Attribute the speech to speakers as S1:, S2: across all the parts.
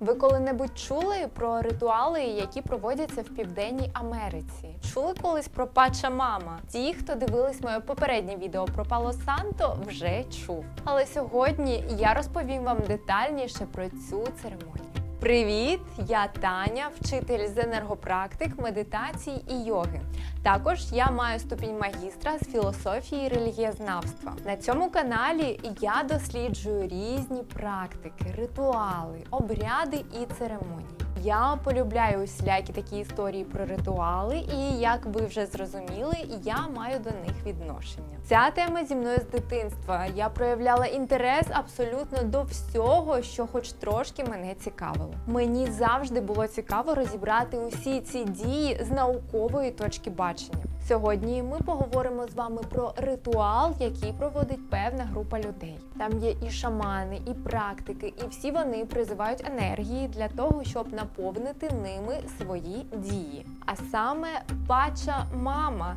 S1: Ви коли-небудь чули про ритуали, які проводяться в Південній Америці? Чули колись про Пача Мама? Ті, хто дивились моє попереднє відео про Пало Санто, вже чув. Але сьогодні я розповім вам детальніше про цю церемонію. Привіт! Я Таня, вчитель з енергопрактик, медитацій і йоги. Також я маю ступінь магістра з філософії релігієзнавства. На цьому каналі я досліджую різні практики, ритуали, обряди і церемонії. Я полюбляю усілякі такі історії про ритуали, і як ви вже зрозуміли, я маю до них відношення. Ця тема зі мною з дитинства. Я проявляла інтерес абсолютно до всього, що хоч трошки мене цікавило. Мені завжди було цікаво розібрати усі ці дії з наукової точки бачення. Сьогодні ми поговоримо з вами про ритуал, який проводить певна група людей. Там є і шамани, і практики, і всі вони призивають енергії для того, щоб наповнити ними свої дії. А саме пача мама.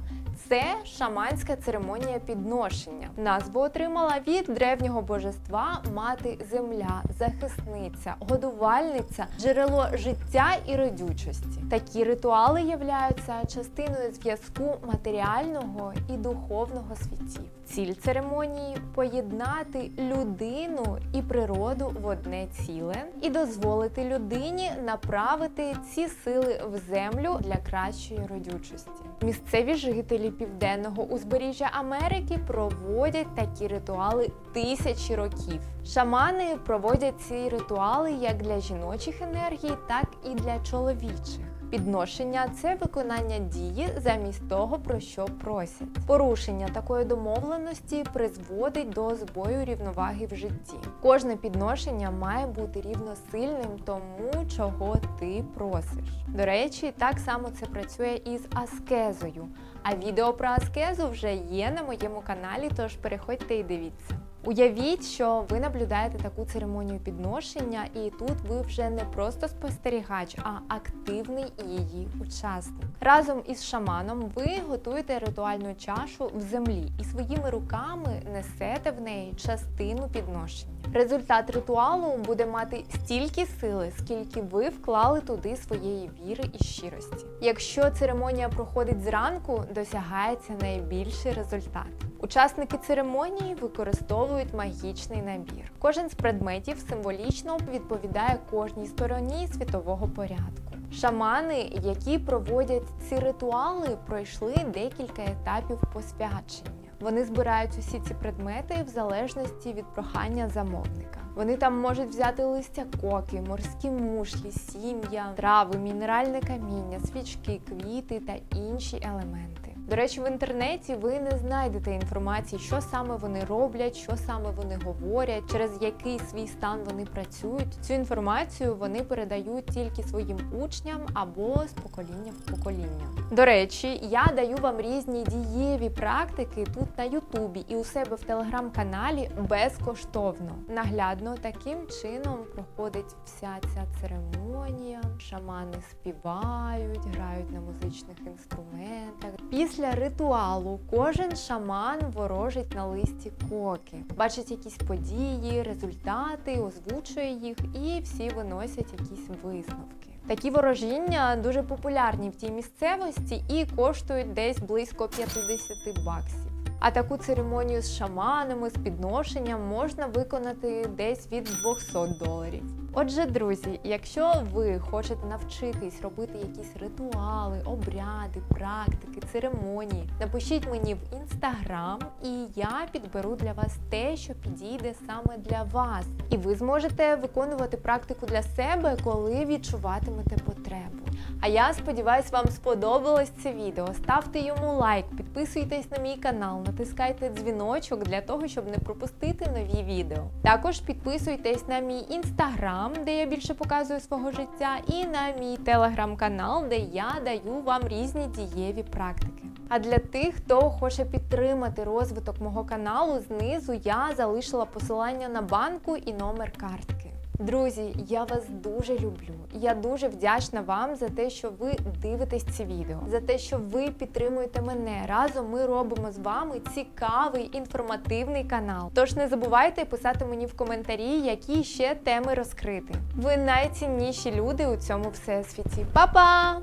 S1: Це шаманська церемонія підношення. Назву отримала від древнього божества мати земля, захисниця, годувальниця, джерело життя і родючості. Такі ритуали являються частиною зв'язку матеріального і духовного світів. Ціль церемонії поєднати людину і природу в одне ціле і дозволити людині направити ці сили в землю для кращої родючості. Місцеві жителі південного узбережжя Америки проводять такі ритуали тисячі років. Шамани проводять ці ритуали як для жіночих енергій, так і для чоловічих. Підношення це виконання дії замість того, про що просять. Порушення такої домовленості призводить до збою рівноваги в житті. Кожне підношення має бути рівносильним тому, чого ти просиш. До речі, так само це працює і з аскезою. А відео про аскезу вже є на моєму каналі, тож переходьте і дивіться. Уявіть, що ви наблюдаєте таку церемонію підношення, і тут ви вже не просто спостерігач, а активний її учасник. Разом із шаманом ви готуєте ритуальну чашу в землі і своїми руками несете в неї частину підношення. Результат ритуалу буде мати стільки сили, скільки ви вклали туди своєї віри і щирості. Якщо церемонія проходить зранку, досягається найбільший результат. Учасники церемонії використовують магічний набір. Кожен з предметів символічно відповідає кожній стороні світового порядку. Шамани, які проводять ці ритуали, пройшли декілька етапів посвячення. Вони збирають усі ці предмети в залежності від прохання замовника. Вони там можуть взяти листя коки, морські мушлі, сім'я, трави, мінеральне каміння, свічки, квіти та інші елементи. До речі, в інтернеті ви не знайдете інформації, що саме вони роблять, що саме вони говорять, через який свій стан вони працюють. Цю інформацію вони передають тільки своїм учням або з покоління в покоління. До речі, я даю вам різні дієві практики тут на Ютубі і у себе в телеграм-каналі безкоштовно. Наглядно таким чином проходить вся ця церемонія. Шамани співають, грають на музичних інструментах. Після ритуалу кожен шаман ворожить на листі коки, бачить якісь події, результати, озвучує їх, і всі виносять якісь висновки. Такі ворожіння дуже популярні в тій місцевості і коштують десь близько 50 баксів. А таку церемонію з шаманами, з підношенням можна виконати десь від 200 доларів. Отже, друзі, якщо ви хочете навчитись робити якісь ритуали, обряди, практики, церемонії, напишіть мені в інстаграм, і я підберу для вас те, що підійде саме для вас. І ви зможете виконувати практику для себе, коли відчуватимете потребу. А я сподіваюсь, вам сподобалось це відео. Ставте йому лайк, підписуйтесь на мій канал, натискайте дзвіночок для того, щоб не пропустити нові відео. Також підписуйтесь на мій інстаграм, де я більше показую свого життя, і на мій телеграм-канал, де я даю вам різні дієві практики. А для тих, хто хоче підтримати розвиток мого каналу, знизу я залишила посилання на банку і номер картки. Друзі, я вас дуже люблю. Я дуже вдячна вам за те, що ви дивитесь ці відео, за те, що ви підтримуєте мене. Разом ми робимо з вами цікавий інформативний канал. Тож не забувайте писати мені в коментарі, які ще теми розкрити. Ви найцінніші люди у цьому всесвіті. Па-па!